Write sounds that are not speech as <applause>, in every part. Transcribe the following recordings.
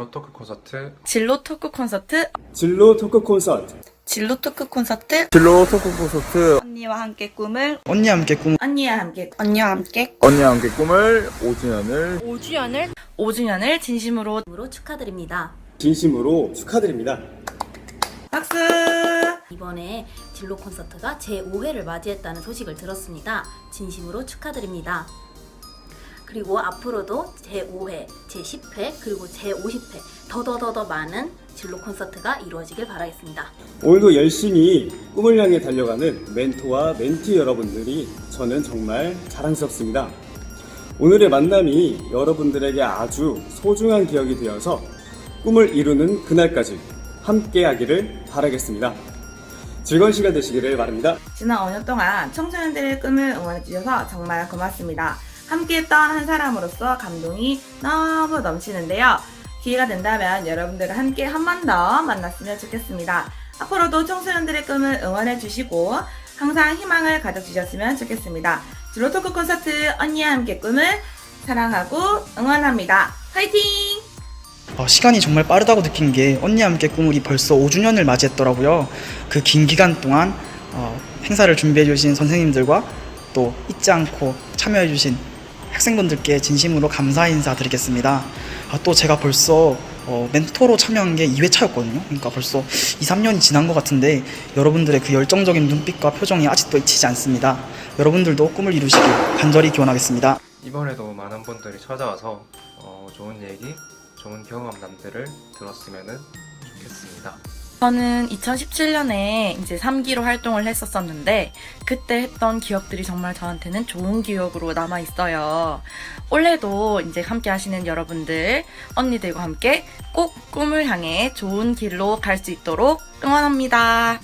진로 토크 콘서트 진로 토크 콘서트, 진로 토크 콘서트 진로 토크 콘서트, 진로 토크 콘서트 언니와 함께 꿈을, 언니와 함께 꿈 언니와 함께, 언니와 함께 언니와 함께 꿈을 5주년을 5주년을 5주년을 진심으로 축하드립니다. 진심으로 축하드립니다. 박수! 이번에 진로 콘서트가 제5회를 맞이했다는 소식을 들었습니다. 진심으로 축하드립니다. 그리고 앞으로도 제5회, 제10회, 그리고 제50회 더더더더 많은 진로 콘서트가 이루어지길 바라겠습니다. 오늘도 열심히 꿈을 향해 달려가는 멘토와 멘티 여러분들이 저는 정말 자랑스럽습니다. 오늘의 만남이 여러분들에게 아주 소중한 기억이 되어서 꿈을 이루는 그날까지 함께 하기를 바라겠습니다. 즐거운 시간 되시기를 바랍니다. 지난 5년 동안 청소년들의 꿈을 응원해주셔서 정말 고맙습니다. 함께했던 한 사람으로서 감동이 너무 넘치는데요. 기회가 된다면 여러분들과 함께 한 번 더 만났으면 좋겠습니다. 앞으로도 청소년들의 꿈을 응원해 주시고 항상 희망을 가져주셨으면 좋겠습니다. 줄로토크 콘서트 언니와 함께 꿈을 사랑하고 응원합니다. 화이팅! 어, 시간이 정말 빠르다고 느낀 게 언니와 함께 꿈을이 벌써 5주년을 맞이했더라고요. 그 긴 기간 동안 어, 행사를 준비해 주신 선생님들과 또 잊지 않고 참여해 주신 학생분들께 진심으로 감사 인사 드리겠습니다. 아, 또 제가 벌써 어, 멘토로 참여한 게 2회차였거든요. 그러니까 벌써 2, 3년이 지난 것 같은데 여러분들의 그 열정적인 눈빛과 표정이 아직도 잊히지 않습니다. 여러분들도 꿈을 이루시길 간절히 기원하겠습니다. 이번에도 많은 분들이 찾아와서 어, 좋은 얘기, 좋은 경험담들을 들었으면 좋겠습니다. 저는 2017년에 이제 3기로 활동을 했었었는데 그때 했던 기억들이 정말 저한테는 좋은 기억으로 남아 있어요. 올해도 이제 함께 하시는 여러분들 언니들과 함께 꼭 꿈을 향해 좋은 길로 갈 수 있도록 응원합니다.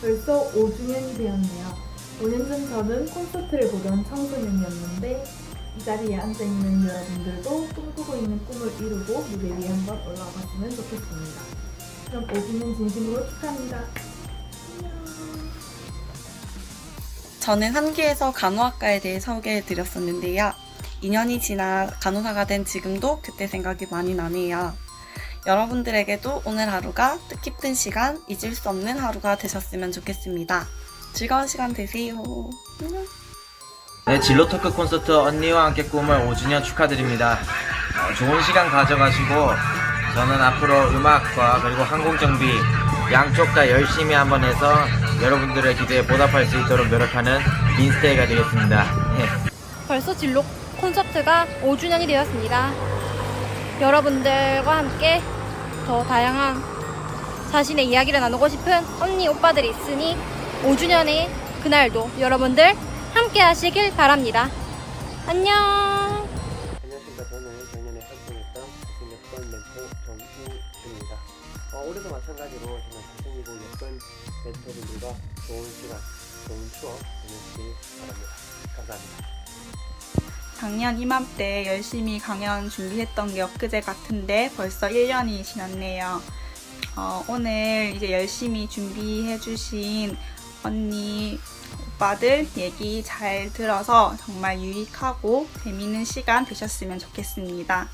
벌써 5주년이 되었네요. 5년 전 저는 콘서트를 보던 청소년이었는데 이 자리에 앉아있는 여러분들도 꿈꾸고 있는 꿈을 이루고 무대 위에 한번 올라와 봤으면 좋겠습니다. 그럼 5주년 진심으로 축하합니다. 저는 한기에서 간호학과에 대해 소개해 드렸었는데요. 2년이 지나 간호사가 된 지금도 그때 생각이 많이 나네요. 여러분들에게도 오늘 하루가 뜻깊은 시간, 잊을 수 없는 하루가 되셨으면 좋겠습니다. 즐거운 시간 되세요. 안녕. 네, 진로 토크 콘서트 언니와 함께 꿈을 5주년 축하드립니다. 어, 좋은 시간 가져가시고 저는 앞으로 음악과 그리고 항공정비 양쪽 다 열심히 한번 해서 여러분들의 기대에 보답할 수 있도록 노력하는 인스테이가 되겠습니다. 네. <laughs> 벌써 진로 콘서트가 5주년이 되었습니다. 여러분들과 함께 더 다양한 자신의 이야기를 나누고 싶은 언니 오빠들이 있으니 5주년의 그날도 여러분들 함께 하시길 바랍니다. 안녕! 어, 올해도 마찬가지로 정말 잘생기고 예쁜 멘토분들과 좋은 시간, 좋은 추억 보내시길 바랍니다. 감사합니다. 작년 이맘때 열심히 강연 준비했던 게 엊그제 같은데 벌써 1년이 지났네요. 어, 오늘 이제 열심히 준비해주신 언니, 오빠들 얘기 잘 들어서 정말 유익하고 재밌는 시간 되셨으면 좋겠습니다.